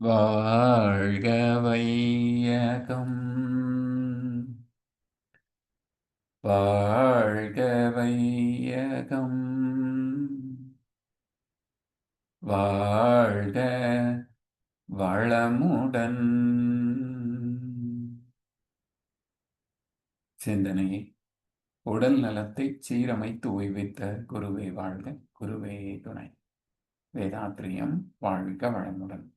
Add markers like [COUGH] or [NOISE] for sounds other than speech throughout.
வாழ்க வையகம் வாழ்க வையகம் வாழ்க வளமுடன். சிந்தனை. உடல் நலத்தை சீரமைத்து ஓய்வித்த குருவே வாழ்க. குருவே துணை. வேதாத்திரியம். வாழ்க வளமுடன்.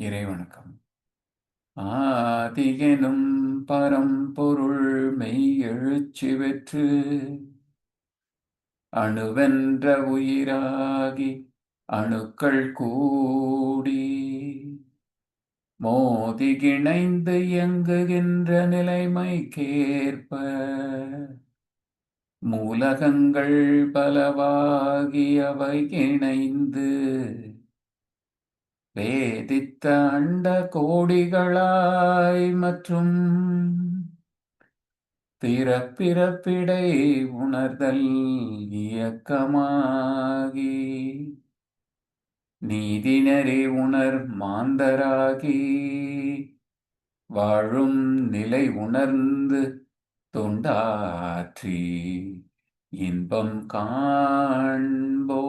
இறைவணக்கம். ஆதியனும் பரம்பொருள் மெய் எழுச்சி வெற்று அணுவென்ற உயிராகி அணுக்கள் கூடி மோதி கிணைந்து இயங்குகின்ற நிலைமைக்கேற்ப மூலகங்கள் பலவாகி அவை இணைந்து வேதித்த அண்ட கோடிகளாய் மற்றும் பிறப்பிறப்பிடை உணர்தல் இயக்கமாகி நீதினரே உணர் மாந்தராகி வாழும் நிலை உணர்ந்து தொண்டாற்றி இன்பம் காண்போ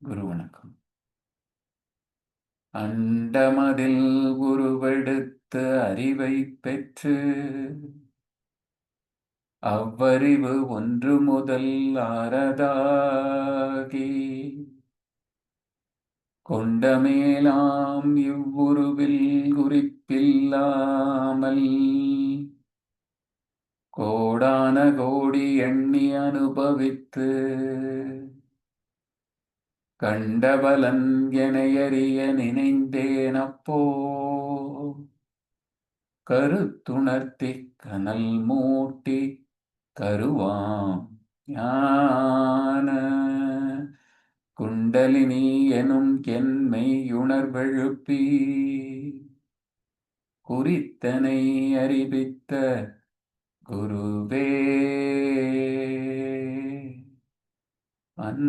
குரு வணக்கம் அண்டமதில் குருவெடுத்து அறிவை பெற்று அவ்வறிவு ஒன்று முதல் ஆரதாகி கொண்டமேலாம் இவ்வுருவில் குறிப்பில்லாமல் கோடான கோடி எண்ணி அனுபவித்து கண்டபலன் எனையறிய நினைந்தேன் அப்போ கருத்துணர்த்தி கனல் மூட்டி கருவாம் ஞான. குண்டலினி எனும் என்மை உணர்வெழுப்பி குறித்தனை அறிவித்த குருவே. அன்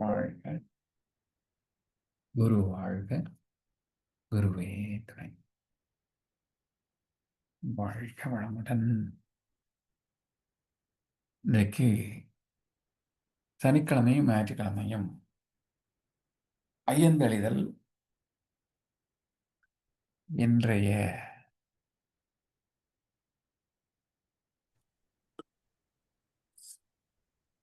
வாழ்க குரு வாழ்க குருவே துணை வாழ்க வளமுடன். இன்றைக்கு சனிக்கிழமையும் ஞாயிற்றுக்கிழமையும் ஐயந்தளிதல் இன்றைய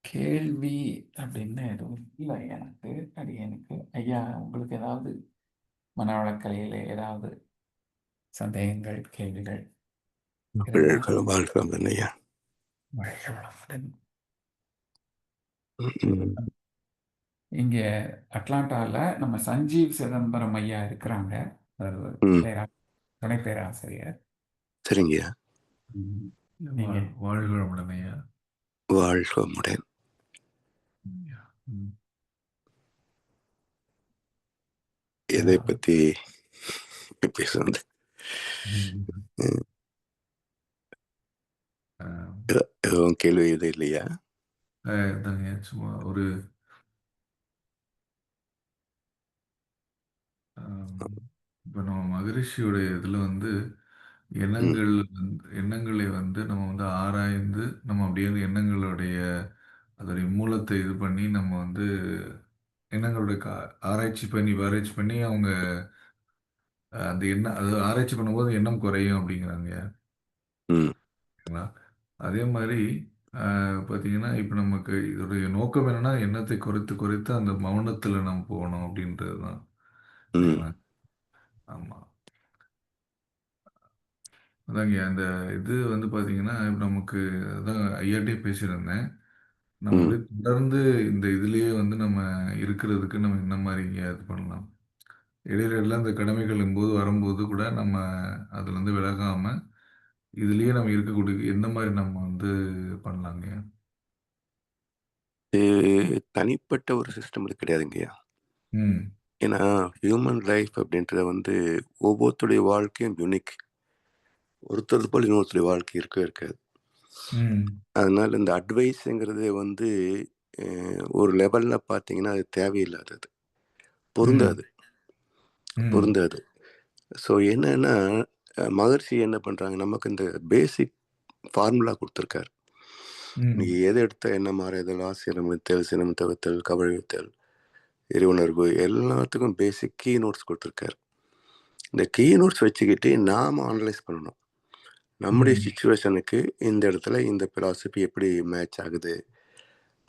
கேள்வி அப்படின்னு எதுவும் இல்லை. எனக்கு அது எனக்கு. ஐயா உங்களுக்கு ஏதாவது மனவளக்கலையில் ஏதாவது சந்தேகங்கள் கேள்விகள்? பிள்ளைகள் வாழ்க்கை ஐயா வாழ்க வளமுடன் ம், இங்க அட்லாண்டால நம்ம சஞ்சீவ் சிதம்பரம் ஐயா இருக்கிறாங்க. துணை பேராசிரியர். நீங்க வாழ்க ஐயா வாழ்க முடன் ம். எதை பத்தி பேசுறது? எதுவும் கேள்வி இது இல்லையா ஆஹ் இதாங்க சும்மா ஒரு இப்ப நம்ம மகரிஷியோடைய இதுல வந்து எண்ணங்கள் வந்து எண்ணங்களை வந்து நம்ம வந்து ஆராய்ந்து நம்ம அப்படியே அந்த எண்ணங்களுடைய அதோடைய மூலத்தை இது பண்ணி நம்ம வந்து எண்ணங்களுடைய கா- ஆராய்ச்சி பண்ணி ஆராய்ச்சி பண்ணி அவங்க அந்த எண்ணம் அது ஆராய்ச்சி பண்ணும்போது எண்ணம் குறையும் அப்படிங்கிறாங்க? அதே மாதிரி ஆஹ், பார்த்தீங்கன்னா இப்போ நமக்கு இதோடைய நோக்கம் என்னன்னா எண்ணத்தை குறைத்து குறைத்து அந்த மௌனத்தில் நம்ம போகணும் அப்படின்றது தான் ஆமாம் அதாங்க அந்த இது வந்து பார்த்தீங்கன்னா, நமக்கு அதான் ஐயாட்டயே பேசியிருந்தேன். நம்ம தொடர்ந்து இந்த இதுலயே வந்து நம்ம இருக்கிறதுக்கு நம்ம என்ன மாரிங்க இது பண்ணலாம்? இடையில இடையில அந்த கடமைகளும்போது வரும்போது கூட நம்ம அதுலருந்து விலகாம, இதுலயே நம்ம இருக்கக்கூடிய எந்த மாரி நம்ம வந்து பண்ணலாங்க? இது தனிப்பட்ட ஒரு சிஸ்டம்ல கிடையாதுங்கய்யா. ம். ஏன்னா, ஹியூமன் லைஃப் அப்படின்றது வந்து ஒவ்வொருத்தருடைய வாழ்க்கையும் யுனிக். ஒருத்தரது போல இன்னொருத்தருடைய வாழ்க்கை இருக்கவே இருக்காது. ம். அதனால இந்த அட்வைஸ்ங்கிறது வந்து ஒரு லெவல்ல பார்த்தீங்கன்னா, அது தேவையில்லாதது. ம். பொருந்தாது. ம். பொருந்தாது. ஸோ என்னன்னா, மகரிஷி என்ன பண்றாங்க, நமக்கு இந்த பேசிக் ஃபார்முலா குடுத்துருக்காரு. ம். எத எடுத்தா என்ன மாறுதல், ஆசிரமித்தல், சினம் தவிர்த்தல், கவழித்தல், இறையுணர்வு எல்லாத்துக்கும் பேசிக் கீ நோட்ஸ் குடுத்துருக்காரு. இந்த கீ நோட்ஸ் வச்சுக்கிட்டு நாம அனலைஸ் பண்ணணும். நம்முடைய. சிச்சுவேஷனுக்கு இந்த இடத்துல இந்த பிலாசபி எப்படி மேட்ச் ஆகுது?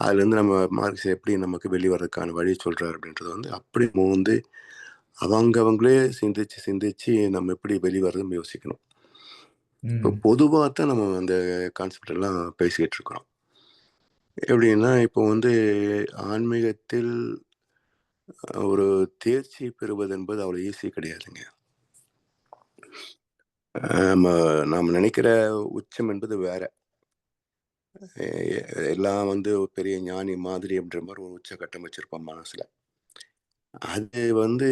அதுலேருந்து நம்ம மார்க்ஸ் எப்படி நமக்கு வெளிய வர்றதுக்கான வழி சொல்றாரு அப்படின்றத வந்து அப்படி மோந்து அவங்க அவங்களே சிந்திச்சு, சிந்திச்சு நம்ம எப்படி வெளிய வர்றதுன்னு யோசிக்கணும். இப்போ ம். பொதுவா தான் நம்ம அந்த கான்செப்ட் எல்லாம் பேசிக்கிட்டு இருக்கிறோம். எப்படின்னா, இப்போ வந்து ஆன்மீகத்தில் ஒரு தேர்ச்சி பெறுவது என்பது அவ்வளோ ஈஸி கிடையாதுங்க. ஆம நாம நினைக்கிற உச்சம் என்பது வேற. எல்லாம் வந்து பெரிய ஞானி மாதிரி அப்படின்ற மாரி ஒரு உச்சகட்டம் வச்சிருப்போம் மனசுல. அது வந்து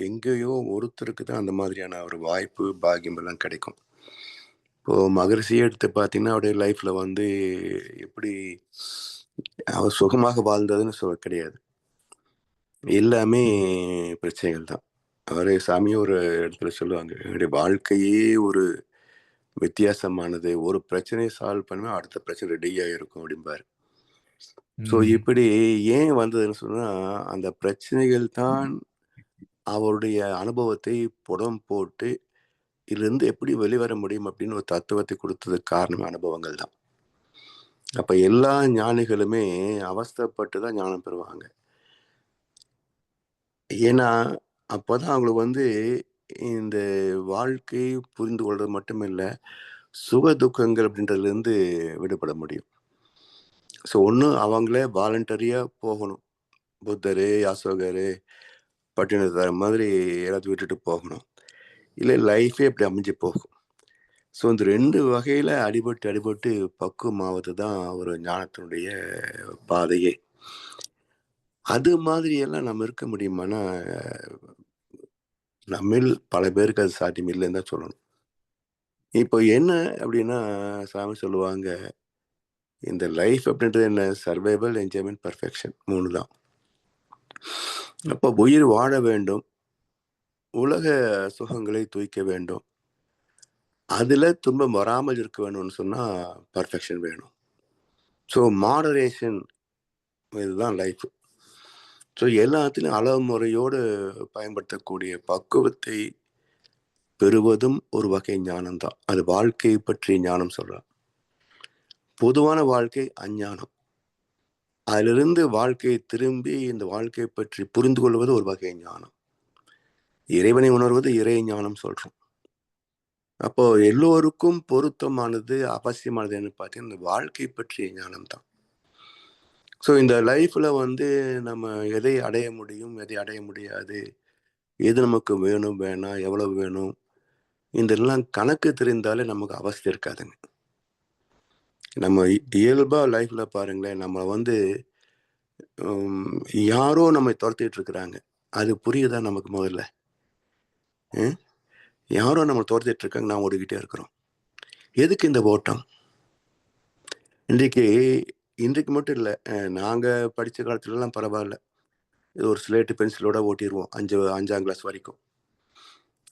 எங்கேயோ ஒருத்தருக்கு தான் அந்த மாதிரியான ஒரு வாய்ப்பு, பாக்கியம் எல்லாம் கிடைக்கும். இப்போ மகரிஷியே எடுத்து பார்த்தீங்கன்னா, அவருடைய லைஃப்ல வந்து எப்படி அவர் சுகமாக வாழ்ந்ததுன்னு சொல்ல கிடையாது. எல்லாமே பிரச்சனைகள் தான். அவரே சாமி ஒரு இடத்துல சொல்லுவாங்க, "என்னுடைய வாழ்க்கையே ஒரு வித்தியாசமானது. ஒரு பிரச்சனைய சால்வ் பண்ணுவேன், அடுத்த பிரச்சனை ரெடியா இருக்கும்" அப்படிம்பாரு. ஸோ ம். இப்படி ஏன் வந்ததுன்னு சொன்னா, அந்த பிரச்சனைகள் தான் அவருடைய அனுபவத்தை புடம் போட்டு, இதிலிருந்து எப்படி வெளிவர முடியும் அப்படின்னு ஒரு தத்துவத்தை குடுத்ததுக்கு காரணமே அனுபவங்கள் தான். அப்ப எல்லா ஞானிகளுமே அவஸ்தைப்பட்டு தான் ஞானம் பெறுவாங்க. ஏன்னா, அப்பதான் அவங்களுக்கு வந்து இந்த வாழ்க்கை புரிந்து கொள்றது மட்டும் இல்ல, சுக துக்கங்கள் அப்படின்றதுலேருந்து விடுபட முடியும். ஸோ ஒன்று அவங்களே வாலண்டரியாக போகணும். புத்தரு, அசோகரு, பட்டினத்தார் மாதிரி எல்லாத்தையும் விட்டுட்டு போகணும். இல்லை லைஃபே இப்படி அமைஞ்சு போகும். ஸோ இந்த ரெண்டு வகையில் அடிபட்டு, அடிபட்டு பக்குவமாவது தான் ஒரு ஞானத்தினுடைய பாதையே. அது மாதிரியெல்லாம் நம்ம இருக்க முடியுமானா நம்மில் பல பேருக்கு அது சாத்தியம் இல்லைன்னு தான் சொல்லணும். இப்போ என்ன அப்படின்னா, சாமி சொல்லுவாங்க, இந்த லைஃப் அப்படின்றது என்ன? சர்வைவல், என்ஜாய்மெண்ட் பர்ஃபெக்ஷன் மூணு தான். அப்போ உயிர் வாழ வேண்டும். உலக சுகங்களை தூக்க வேண்டும். அதில் துன்பம் வராமல் இருக்க வேணும்னு சொன்னால் பர்ஃபெக்ஷன் வேணும். ஸோ மாடரேஷன் இதுதான் லைஃப். ஸோ எல்லாத்திலையும் அளவு முறையோடு பயன்படுத்தக்கூடிய பக்குவத்தை பெறுவதும் ஒரு வகை ஞானம் தான். அது வாழ்க்கையை பற்றிய ஞானம் சொல்கிறேன் பொதுவான வாழ்க்கை அஞ்ஞானம். அதிலிருந்து வாழ்க்கையை திரும்பி இந்த வாழ்க்கையை பற்றி புரிந்து கொள்வது ஒரு வகை ஞானம். இறைவனை உணர்வது இறை ஞானம் சொல்றோம். அப்போ எல்லோருக்கும் பொருத்தமானது, அவசியமானது என்று பார்த்தீங்கன்னா, இந்த வாழ்க்கை பற்றிய ஞானம் தான். ஸோ இந்த லைஃப்ல வந்து நம்ம எதை அடைய முடியும், எதை அடைய முடியாது, எது நமக்கு வேணும், வேணாம், எவ்வளவு வேணும், இதெல்லாம் கணக்கு தெரிந்தாலே நமக்கு அவசியம் இருக்காதுங்க. நம்ம இயல்பாக லைஃப்பில் பாருங்களேன், நம்ம வந்து யாரோ நம்மை துரத்திட்டு இருக்கிறாங்க. அது புரியுதா நமக்கு முதல்ல? யாரோ நம்ம துரத்திட்டு இருக்காங்க, நாம் ஓடிக்கிட்டே இருக்கிறோம். எதுக்கு இந்த ஓட்டம்? இன்றைக்கு இன்றைக்கு மட்டும் இல்லை நாங்கள் படித்த காலத்துலலாம் பரவாயில்ல இது ஒரு ஸ்லேட்டு, பென்சிலோட ஓட்டிடுவோம் அஞ்சு அஞ்சாம் கிளாஸ் வரைக்கும்.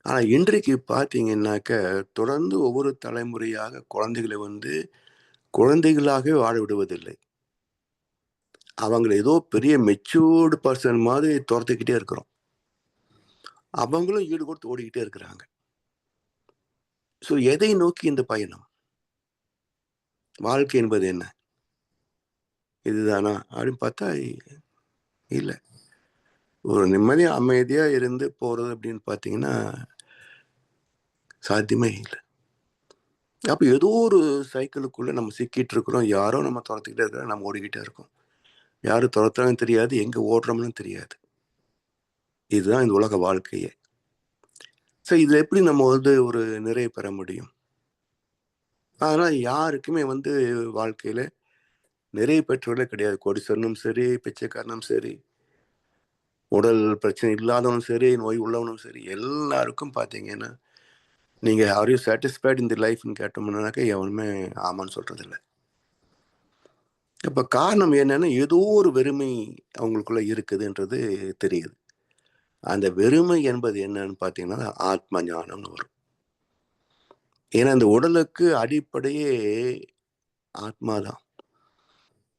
ஆனால் இன்றைக்கு பார்த்தீங்கன்னாக்க, தொடர்ந்து ஒவ்வொரு தலைமுறையாக குழந்தைகளை வந்து குழந்தைகளாகவே வாழ விடுவதில்லை. அவங்கள ஏதோ பெரிய மெச்சூர்டு பர்சன் மாதிரி துரத்துக்கிட்டே இருக்கிறோம். அவங்களும் ஈடு கொடுத்து ஓடிக்கிட்டே இருக்கிறாங்க. ஸோ எதை நோக்கி இந்த பயணம்? வாழ்க்கை என்பது என்ன? இதுதானா? அப்படின்னு பார்த்தா இல்லை ஒரு நிம்மதியாக அமைதியாக இருந்து போகிறது அப்படின்னு பார்த்தீங்கன்னா, சாத்தியமே இல்லை அப்போ ஏதோ ஒரு சைக்கிளுக்குள்ளே நம்ம சிக்கிட்டு இருக்கிறோம். யாரோ நம்ம துரத்துக்கிட்டே இருக்கிறோம் நம்ம ஓடிக்கிட்டே இருக்கோம். யார் துரத்துறாங்கன்னு தெரியாது. எங்கே ஓடுறோம்னு தெரியாது. இதுதான் இந்த உலக வாழ்க்கையே. ஸோ இதில் எப்படி நம்ம வந்து ஒரு நிறைய பெற முடியும்? அதனால் யாருக்குமே வந்து வாழ்க்கையில் நிறைய பெற்றவர்களே கிடையாது. கொடிசரனும் சரி, பிச்சைக்காரனும் சரி, உடல் பிரச்சனை இல்லாதவனும் சரி, நோய் உள்ளவனும் சரி, எல்லாருக்கும் பார்த்தீங்கன்னா, நீங்க ஆர் யூ சாட்டிஸ்ஃபைட் இந்த லைஃப்னு கேட்டோம்னாக்கா கேட்டோம்னாக்க எவனுமே ஆமான்னு சொல்கிறதில்ல இப்போ காரணம் என்னன்னா, ஏதோ ஒரு வெறுமை அவங்களுக்குள்ள இருக்குதுன்றது தெரியுது. அந்த வெறுமை என்பது என்னன்னு பார்த்தீங்கன்னா, ஆத்ம ஞானம்னு வரும். ஏன்னா இந்த உடலுக்கு அடிப்படையே ஆத்மா தான்.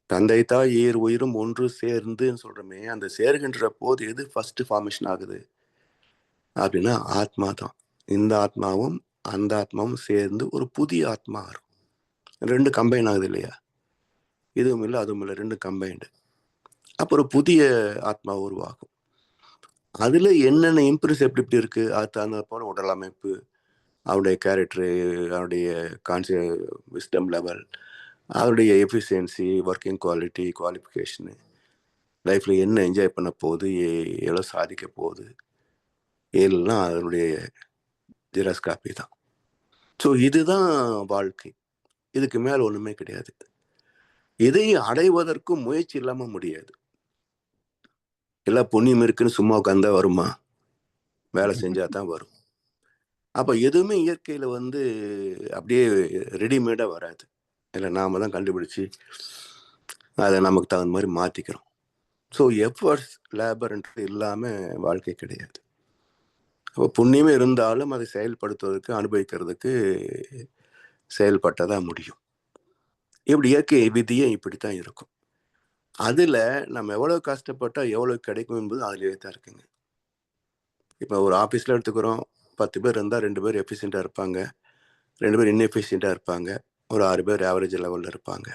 தந்தை, தாய், ஏர் உயிரும் ஒன்று சேர்ந்துன்னு சொல்கிறோமே அந்த சேர்கின்ற போது எது ஃபர்ஸ்ட் ஃபார்மேஷன் ஆகுது? அப்படின்னா ஆத்மா தான். இந்த ஆத்மாவும், அந்த ஆத்மாவும் சேர்ந்து ஒரு புதிய ஆத்மா வரும். ரெண்டு கம்பைன் ஆகுது இல்லையா? இதுவும் இல்லை அதுவும் இல்லை ரெண்டு கம்பைண்டு அப்போ ஒரு புதிய ஆத்மா உருவாகும். அதில் என்னென்ன இம்ப்ரெஸ் எப்படி எப்படி இருக்குது அது தகுந்த போல உடல் அமைப்பு, அவருடைய கேரக்டரு, அவருடைய கான்சிய விஸ்டம் லெவல், அவருடைய எஃபிஷியன்சி, ஒர்க்கிங் குவாலிட்டி, குவாலிஃபிகேஷனு, லைஃப்பில் என்ன என்ஜாய் பண்ண போகுது? எவ்வளோ சாதிக்க போகுது? எல்லாம் அதனுடைய ஜெராக்ஸ் காப்பி தான். ஸோ இதுதான் வாழ்க்கை. இதுக்கு மேலே ஒன்றுமே கிடையாது. இதை அடைவதற்கும் முயற்சி இல்லாமல் முடியாது. எல்லாம் புண்ணியம் இருக்குன்னு சும்மா உட்காந்தா வருமா? வேலை செஞ்சா தான் வரும். அப்போ எதுவுமே இயற்கையில் வந்து அப்படியே ரெடிமேடாக வராது. இல்லை நாம் தான் கண்டுபிடிச்சு, அதை நமக்கு தகுந்த மாதிரி மாற்றிக்கிறோம் ஸோ எஃபர்ட்ஸ், லேபர்ன்றது இல்லாமல் வாழ்க்கை கிடையாது. அப்போ புண்ணியமே இருந்தாலும் அதை செயல்படுத்துவதற்கு, அனுபவிக்கிறதுக்கு செயல்பட்டா தான் முடியும். இப்படி இயற்கை விதியே இப்படித்தான் இருக்கும். அதுல நம்ம எவ்வளவு கஷ்டப்பட்டால் எவ்வளவு கிடைக்கும் என்பது அதிலேயே தான் இருக்குங்க. இப்போ ஒரு ஆஃபீஸில் எடுத்துக்கிறோம். 10 பேர் இருந்தால் ரெண்டு பேர் எஃபிஷியன்ட்டா இருப்பாங்க. ரெண்டு பேர் இன்எஃபிஷியன்ட்டா இருப்பாங்க. ஒரு ஆறு பேர் ஆவரேஜ் லெவலில் இருப்பாங்க.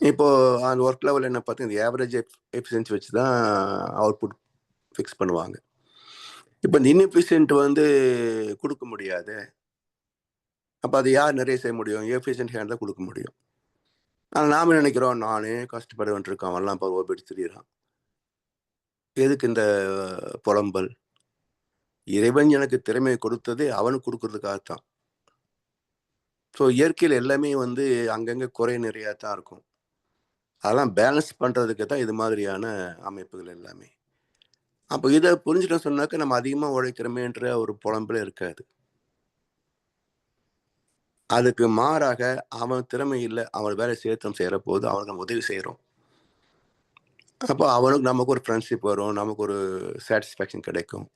இப்போ அந்த ஒர்க் லெவல் என்ன பார்த்தீங்கன்னா, இந்த ஆவரேஜ் எஃப் எஃபிஷியன்சி வச்சு தான் அவுட்புட் ஃபிக்ஸ் பண்ணுவாங்க. இப்ப இந்த இன்எஃபிஷியன்ட் வந்து கொடுக்க முடியாது அப்ப அது யார் நிறைய செய்ய முடியும்? எஃபிஷியன்ட் ஹேண்ட் தான் கொடுக்க முடியும். ஆனால் நாம நினைக்கிறோம், நானே கஷ்டப்படுவேன் இருக்கான் அவன்லாம் பாரு ஓடிட்டு திரியிறான். எதுக்கு இந்த புலம்பல்? இறைவன் எனக்கு திறமையை கொடுத்தது அவனுக்கு கொடுக்கறதுக்காகத்தான் ஸோ இயற்கையில் எல்லாமே வந்து அங்கங்கே குறை நிறையா தான் இருக்கும். அதெல்லாம் பேலன்ஸ் பண்ணுறதுக்கு தான் இது மாதிரியான அமைப்புகள் எல்லாமே. அப்போ இதை புரிஞ்சுட்டோம்னு சொன்னாக்க நம்ம அதிகமாக உழைக்கிறோமேன்ற ஒரு புலம்பலே இருக்காது. அதுக்கு மாறாக அவன் திறமை இல்லை அவன் வேலை சேர்த்தம் செய்கிற போது அவனுக்கு நம்ம உதவி செய்கிறோம் அப்போ அவனுக்கு நமக்கு ஒரு ஃப்ரெண்ட்ஷிப் வரும். நமக்கு ஒரு சாட்டிஸ்ஃபேக்ஷன் கிடைக்கும்.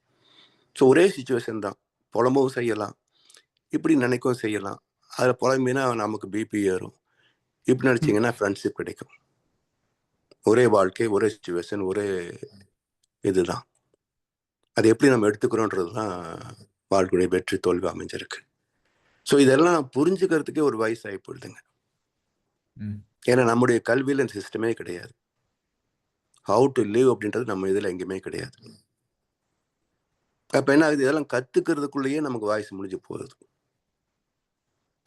ஸோ ஒரே சுச்சுவேஷன் தான். புலம்பவும் செய்யலாம். இப்படி நினைக்கவும் செய்யலாம். அதில் புலம்பினா நமக்கு பிபி ஏறும். இப்படி நினச்சிங்கன்னா நினைச்சீங்கன்னா ஃப்ரெண்ட்ஷிப் கிடைக்கும். ஒரே வாழ்க்கை, ஒரே சுச்சுவேஷன் ஒரே இதுதான். அது எப்படி நம்ம எடுத்துக்கிறோன்றது தான் வாழ்க்கையுடைய வெற்றி, தோல்வி அமைஞ்சிருக்கு. ஸோ இதெல்லாம் புரிஞ்சுக்கிறதுக்கே ஒரு வயசு ஆகி போயிடுதுங்க. ஏன்னா நம்முடைய கல்வியில இந்த சிஸ்டமே கிடையாது. ஹவ் டு லிவ் அப்படின்றது நம்ம இதுல எங்கேயுமே கிடையாது. அப்ப என்ன ஆகுது? இதெல்லாம் கத்துக்கிறதுக்குள்ளேயே நமக்கு வயசு முடிஞ்சு போகுது.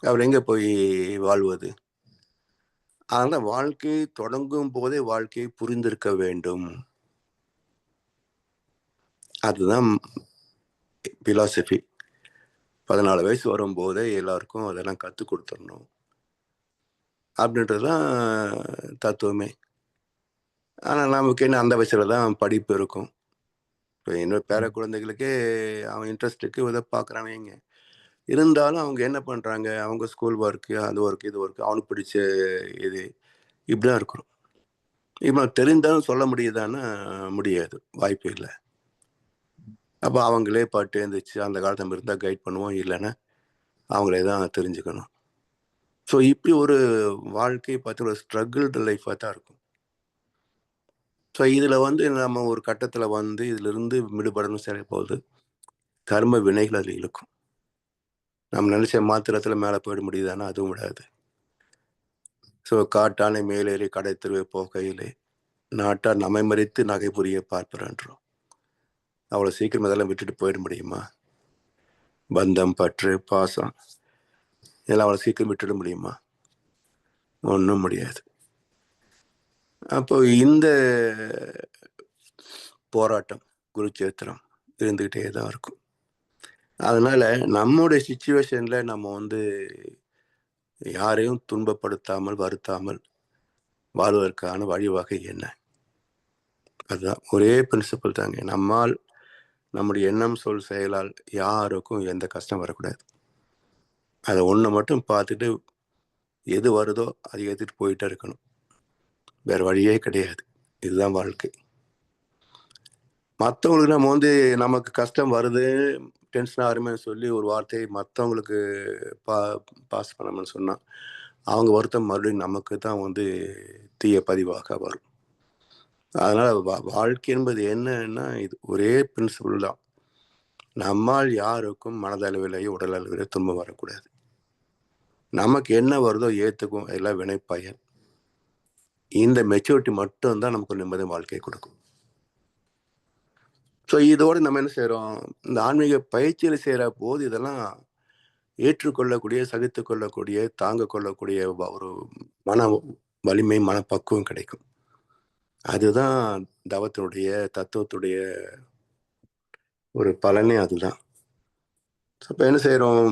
அப்புறம் எங்க போய் வாழ்வது? அதனால வாழ்க்கை தொடங்கும் போதே வாழ்க்கையை புரிந்திருக்க வேண்டும். அதுதான் பிலாசபி. 14 வயசு வரும்போதே எல்லாருக்கும் அதெல்லாம் கற்றுக் கொடுத்துடணும் அப்படின்றது தான் தத்துவமே. ஆனால் நமக்கு என்ன அந்த வயசில் தான் படிப்பு இருக்கும். இப்போ என்னோட பேர குழந்தைகளுக்கே அவன் இன்ட்ரெஸ்ட்டுக்கு உதவி பார்க்குறாங்க இருந்தாலும் அவங்க என்ன பண்ணுறாங்க அவங்க ஸ்கூல் ஒர்க்கு அது ஒர்க்கு இது ஒர்க்கு அவனுக்கு பிடிச்ச இது இப்படி தான் இருக்கிறோம். இப்போ தெரிந்தாலும் சொல்ல முடியுதான்னா முடியாது. வாய்ப்பு இல்லை அப்போ அவங்களே பாட்டு எழுந்திரிச்சு அந்த காலத்தை நம்ம கைட் பண்ணுவோம். இல்லைன்னா அவங்களே தான் தெரிஞ்சுக்கணும். ஸோ இப்படி ஒரு வாழ்க்கை பார்த்து ஒரு ஸ்ட்ரகிள்டு லைஃபாக தான் இருக்கும். ஸோ இதில் வந்து நம்ம ஒரு கட்டத்தில் வந்து இதிலிருந்து விடுபடணும் சரி போகுது. கர்ம வினைகள் அதில் இழுக்கும். நம்ம நினச்ச மாத்திரத்தில் மேலே போயிட முடியுதானா அதுவும் விடாது. ஸோ காட்டானை மேலேறி கடைத்தெருவே போகையிலே, நாட்டார் நம்மை மறித்து நகை புரிய பார்ப்பறன்றோம் அவ்வளோ சீக்கிரம் இதெல்லாம் விட்டுட்டு போயிட முடியுமா? பந்தம், பற்று, பாசம் இதெல்லாம் அவ்வளோ சீக்கிரம் விட்டுட முடியுமா? ஒன்றும் முடியாது. அப்போ இந்த போராட்டம் குருச்சேத்திரம் இருந்துக்கிட்டே தான் இருக்கும். அதனால் நம்முடைய சுச்சுவேஷனில் நம்ம வந்து யாரையும் துன்பப்படுத்தாமல் வருத்தாமல் வாழ்வதற்கான வழிவகை என்ன? அதுதான் ஒரே பிரின்சிபல் தாங்க. நம்மால் நம்முடைய எண்ணம் சொல் செயலால் யாருக்கும் எந்த கஷ்டம் வரக்கூடாது. அதை ஒன்று மட்டும் பார்த்துட்டு எது வருதோ அதை ஏற்றுட்டு போயிட்டே இருக்கணும். வேறு வழியே கிடையாது. இதுதான் வாழ்க்கை. மற்றவங்களுக்கு நம்ம வந்து நமக்கு கஷ்டம் வருது டென்ஷன் ஆகுமே சொல்லி ஒரு வார்த்தையை மற்றவங்களுக்கு பா பாஸ் பண்ணணும்னு சொன்னால் அவங்க வருத்தம் மறுபடியும் நமக்கு தான் வந்து தீய பதிவாக வரும். அதனால் வா வாழ்க்கை என்பது என்னன்னா இது ஒரே பிரின்சிபிள் தான். நம்மால் யாருக்கும் மனதளவிலேயே உடல் அளவிலேயே துன்பம் வரக்கூடாது. நமக்கு என்ன வருதோ ஏற்றுக்கும் எல்லாம் வினைப்பயன். இந்த மெச்சூரிட்டி மட்டும்தான் நமக்கு நிம்மதி வாழ்க்கையை கொடுக்கும். ஸோ இதோடு நம்ம என்ன செய்கிறோம் இந்த ஆன்மீக பயிற்சியில் செய்கிற போது இதெல்லாம் ஏற்றுக்கொள்ளக்கூடிய சகித்து கொள்ளக்கூடிய தாங்க கொள்ளக்கூடிய ஒரு மன வலிமை மனப்பக்குவம் கிடைக்கும். அதுதான் தவத்தினுடைய தத்துவத்துடைய ஒரு பலனே அதுதான். இப்போ என்ன செய்கிறோம்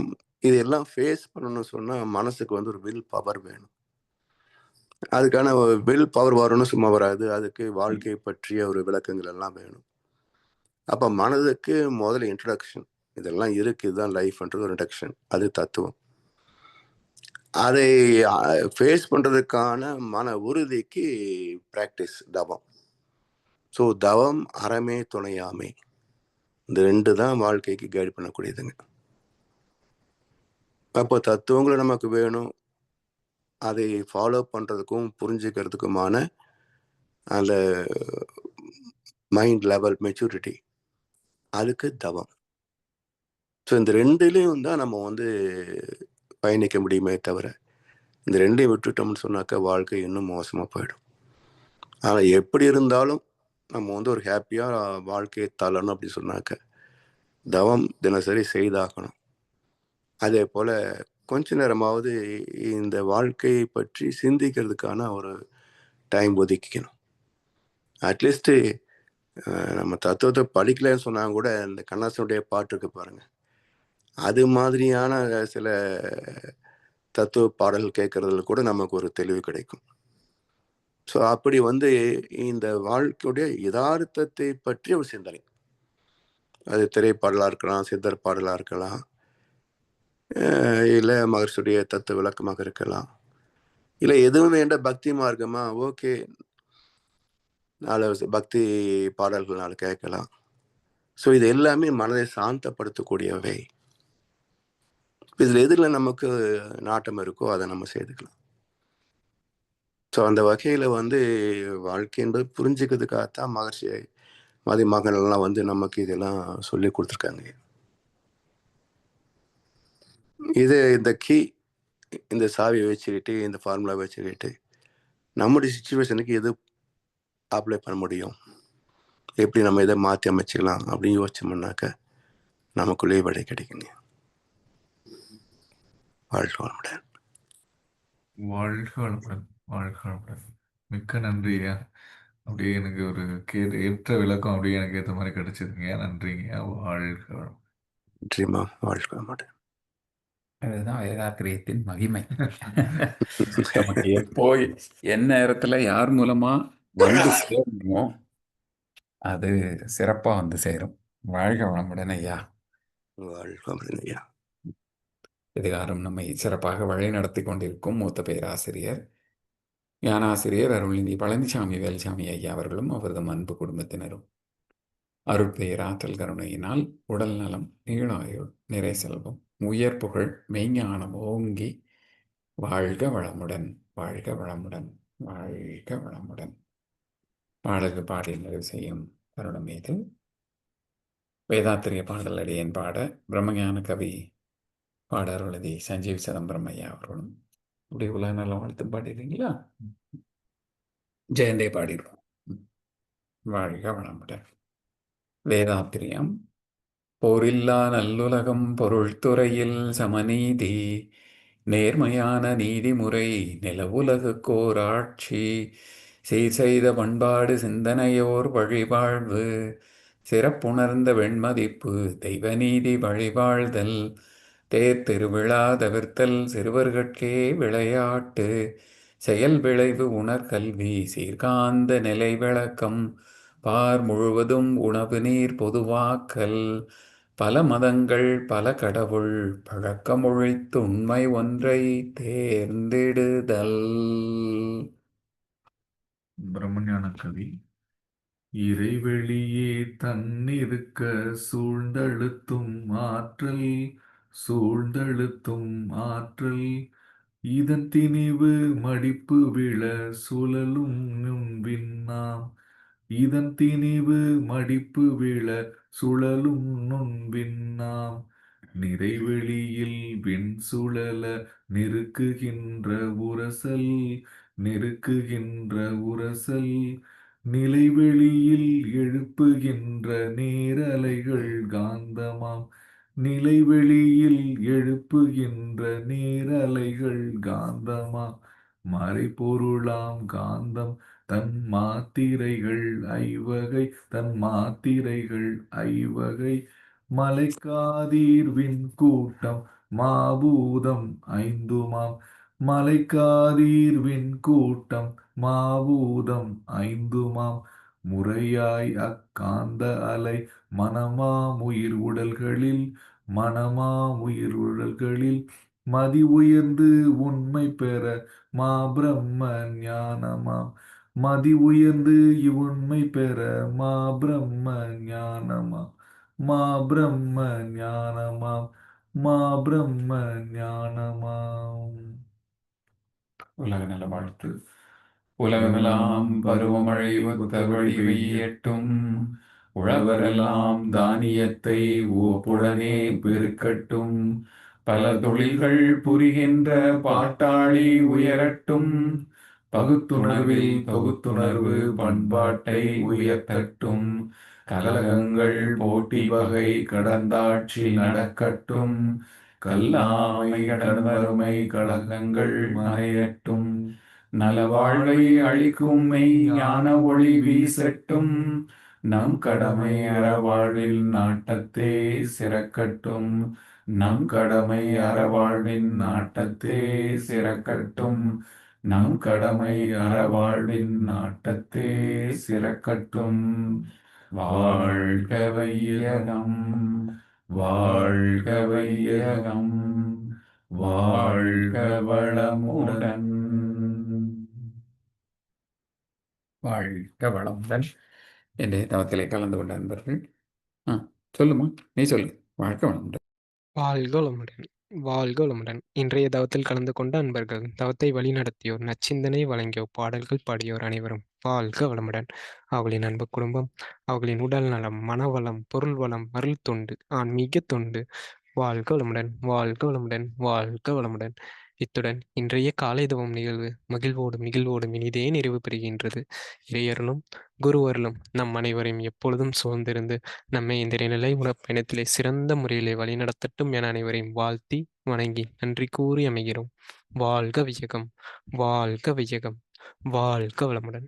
இது எல்லாம் ஃபேஸ் பண்ணணும்னு சொன்னால் மனசுக்கு வந்து ஒரு வில் பவர் வேணும். அதுக்கான வில் பவர் வரணும் சும்மா வராது. அதுக்கு வாழ்க்கை பற்றிய ஒரு விளக்கங்கள் எல்லாம் வேணும். அப்போ மனதுக்கு முதல்ல இன்ட்ரடக்ஷன் இதெல்லாம் இருக்குது இதுதான் லைஃப்ன்றது ஒரு இன்ட்ரடக்ஷன் அது தத்துவம். அதை ஃபேஸ் பண்ணுறதுக்கான மன உறுதிக்கு ப்ராக்டிஸ் தவம். ஸோ தவம் அறமே துணையாமை. இந்த ரெண்டு தான் வாழ்க்கைக்கு கைட் பண்ணக்கூடியதுங்க. அப்போ தத்துவங்களை நமக்கு வேணும். அதை ஃபாலோ பண்ணுறதுக்கும் புரிஞ்சுக்கிறதுக்குமான அந்த மைண்ட் லெவல் மெச்சூரிட்டி அதுக்கு தவம். ஸோ இந்த ரெண்டுலேயும் தான் நம்ம வந்து பயணிக்க முடியுமே தவிர இந்த ரெண்டையும் விட்டுட்டோம்னு சொன்னாக்கா வாழ்க்கை இன்னும் மோசமாக போயிடும். ஆனால் எப்படி இருந்தாலும் நம்ம வந்து ஒரு ஹாப்பியாக வாழ்க்கையை தள்ளணும் அப்படி சொன்னாக்க தவம் தினசரி செய்தாகணும். அதே போல் கொஞ்ச நேரமாவது இந்த வாழ்க்கையை பற்றி சிந்திக்கிறதுக்கான ஒரு டைம் ஒதுக்கிக்கணும். அட்லீஸ்ட்டு நம்ம தத்துவத்தை படிக்கலன்னு சொன்னாங்க கூட இந்த கண்ணாசனுடைய பாட்டு இருக்கு பாருங்கள் அது மாதிரியான சில தத்துவ பாடல் கேட்கறதுல கூட நமக்கு ஒரு தெளிவு கிடைக்கும். ஸோ அப்படி வந்து இந்த வாழ்க்கையுடைய யதார்த்தத்தை பற்றி ஒரு சிந்தனை. அது திரைப்பாடலாக இருக்கலாம் சித்தர் பாடலாக இருக்கலாம் இல்லை மகர்ஷுடைய தத்துவ விளக்கமாக இருக்கலாம். இல்லை எதுவும் வேண்ட பக்தி மார்க்கமா ஓகே நாலு பக்தி பாடல்கள் நாலு கேட்கலாம். ஸோ இது எல்லாமே மனதை சாந்தப்படுத்தக்கூடியவை. இதில் எதில் நமக்கு நாட்டம் இருக்கோ அதை நம்ம செய்துக்கலாம் ஸோ அந்த வகையில் வந்து வாழ்க்கை என்பது புரிஞ்சுக்கிறதுக்காகத்தான் மகர்ஷி மதி மகன்லாம் வந்து நமக்கு இதெல்லாம் சொல்லி கொடுத்துருக்காங்க. இது இந்த கீ இந்த சாவியை வச்சுக்கிட்டு இந்த ஃபார்முலா வச்சுக்கிட்டு நம்முடைய சுச்சுவேஷனுக்கு எது அப்ளை பண்ண முடியும்? எப்படி நம்ம இதை மாற்றி அமைச்சிக்கலாம் அப்படின்னு யோசிச்சோம்னாக்க நமக்குள்ளேயே விடை கிடைக்குங்க. வாழ்க வளமுடன். வாழ்க வளமுடன் வாழ்க வளமுடன். மிக்க நன்றியா அப்படியே எனக்கு ஒரு கே ஏற்ற விளக்கம் அப்படியே எனக்கு ஏற்ற மாதிரி கிடைச்சதுங்க. நன்றிங்க வாழ்க நன்றிமா வாழ்க வளமுடன். அதுதான் வேதாத்திரியத்தின் மகிமை. [LAUGHS] நமக்கு எப்போ என் நேரத்துல யார் மூலமா வந்து சேரணுமோ அது சிறப்பா வந்து சேரும். வாழ்க வளமுடன் ஐயா. வாழ்க வளமுடன் ஐயா. இதுகாரம் நம்மை சிறப்பாக வழி நடத்தி கொண்டிருக்கும் மூத்த பேராசிரியர் ஞானாசிரியர் அருள்நிதி பழனிசாமி வேல்சாமி ஐயா அவர்களும் அவரது அன்பு குடும்பத்தினரும். அருட்பெயர் ஆற்றல் கருணையினால் உடல் நலம் நீளாயுள் நிறை செல்வம் உயர் புகழ் மெய்ஞானம் ஓங்கி வாழ்க வளமுடன் வாழ்க வளமுடன் வாழ்க வளமுடன். பாடல்கள் பாடல் நிறைவு செய்யும் தருணம் மீது வேதாத்திரிய பாடல் அடியன் பாட பிரம்மஞான கவி பாடருளதி சஞ்சீவ் சிதம்பரம் ஐயா அவர்களும் இப்படி உலக நல்ல வாழ்த்து பாடிடுறீங்களா? ஜெயந்தே பாடிடுவோம். வாழ்க வளமுடன். வேதாத்திரியம். போரில்லா நல்லுலகம் பொருள்துறையில் சமநீதி. நேர்மையான நீதிமுறை நிலவுலகுக்கோர் ஆட்சி சீர் செய்த பண்பாடு சிந்தனையோர் வழிவாழ்வு சிறப்புணர்ந்த வெண்மதிப்பு தெய்வநீதி வழிவாழ்தல். தேர் திருவிழா தவிர்த்தல் சிறுவர்கட்கே விளையாட்டு. செயல் விளைவு உணர்கல்வி சீர்காந்த நிலை விளக்கம். பார் முழுவதும் உணவு நீர் பொதுவாக்கல். பல மதங்கள் பல கடவுள் பழக்கமொழித்து உண்மை ஒன்றை தேர்ந்திடுதல். பிரம்மஞான கவி இறைவெளியே தன்னிருக்க சூழ்ந்தழுத்தும் ஆற்றல் சூழ்ந்தழுத்தும் ஆற்றல் இதன் திணிவு மடிப்பு விழ சுழலும் நுண்பின்னாம் இதன் திணிவு மடிப்பு விழ சுழலும் நுண்பின்னாம் நிறைவெளியில் விண் சுழல நெருக்குகின்ற உரசல் நெருக்குகின்ற உரசல். நிலைவெளியில் எழுப்புகின்ற நேரலைகள் காந்தமாம். நிலைவெளியில் எழுப்புகின்ற நீரலைகள் காந்தமா? மறைபொருளாம் காந்தம். தன் மாத்திரைகள் ஐவகை தன் மாத்திரைகள் ஐவகை. மலைக்காதீர்வின் கூட்டம் மாபூதம் ஐந்துமாம். மலைக்காதீர்வின் கூட்டம் மாபூதம் ஐந்துமாம். முறையாய் அக்காந்த அலை மனமாமுயிர் உடல்களில் மனமாமுயிர் உடல்களில். மதி உயர்ந்து உண்மை பெற மா பிரம்ம ஞானமாம் மதி உயர்ந்து இவ்வுண்மை பெற மா பிரம்ம ஞானமாம் மா பிரம்ம ஞானமாம் மா பிரம்ம ஞானமாம் உலக நல வாழ்த்து. உலகமெல்லாம் பருவமழை ஒத்த வெய்யட்டும் உழவரெல்லாம் தானியத்தை ஓப்புடனே பெருக்கட்டும். பல தொழில்கள் புரிகின்ற பாட்டாளி உயரட்டும். பகுத்துணர்வில் பகுத்துணர்வு பண்பாட்டை உயர்த்தட்டும். கலகங்கள் போட்டி வகை கடந்தாட்சி நடக்கட்டும். கல்லாமை கடன்வறுமை கலகங்கள் மறையட்டும். நலவாழ்வை அளிக்கும் மெய் ஞான ஒளி வீசட்டும். நம் கடமை அறவாழ்வில் நாட்டத்தே சிறக்கட்டும். நம் கடமை அறவாழ்வின் நாட்டத்தே சிறக்கட்டும். நம் கடமை அறவாழ்வின் நாட்டத்தே சிறக்கட்டும். வாழ்க வையகம் வாழ்க வையகம். வாழ்க வளமுடன் வாழ்க வளமுடன். என்ற தவத்திலே கலந்து கொண்ட அன்பர்கள். ஆ சொல்லுமா? நீ சொல்லு. வாழ்க வளமுடன். வாழ்க வளமுடன். வாழ்க வளமுடன். இன்றைய தவத்தில் கலந்து கொண்ட அன்பர்கள் தவத்தை வழிநடத்தியோர் நச்சிந்தனை வழங்கியோர் பாடல்கள் பாடியோர் அனைவரும் வாழ்க வளமுடன். அவர்களின் அன்பு குடும்பம் அவர்களின் உடல் நலம் மனவளம் பொருள் வளம் அருள் தொண்டு ஆன்மீக தொண்டு. வாழ்க வளமுடன். வாழ்க வளமுடன். வாழ்க வளமுடன். இத்துடன் இன்றைய காலை தவம் நிகழ்வு மகிழ்வோடும் நிகழ்வோடும் இனிதே நிறைவு பெறுகின்றது. இறையருளும் குருவருளும் நம் அனைவரையும் எப்பொழுதும் சூழ்ந்திருந்து நம்மை இந்த நிலை பயணத்திலே சிறந்த முறையிலே வழிநடத்தட்டும் என அனைவரையும் வாழ்த்தி வணங்கி நன்றி கூறி அமைகிறோம். வாழ்க வியகம் வாழ்க வியகம் வாழ்க வளமுடன்.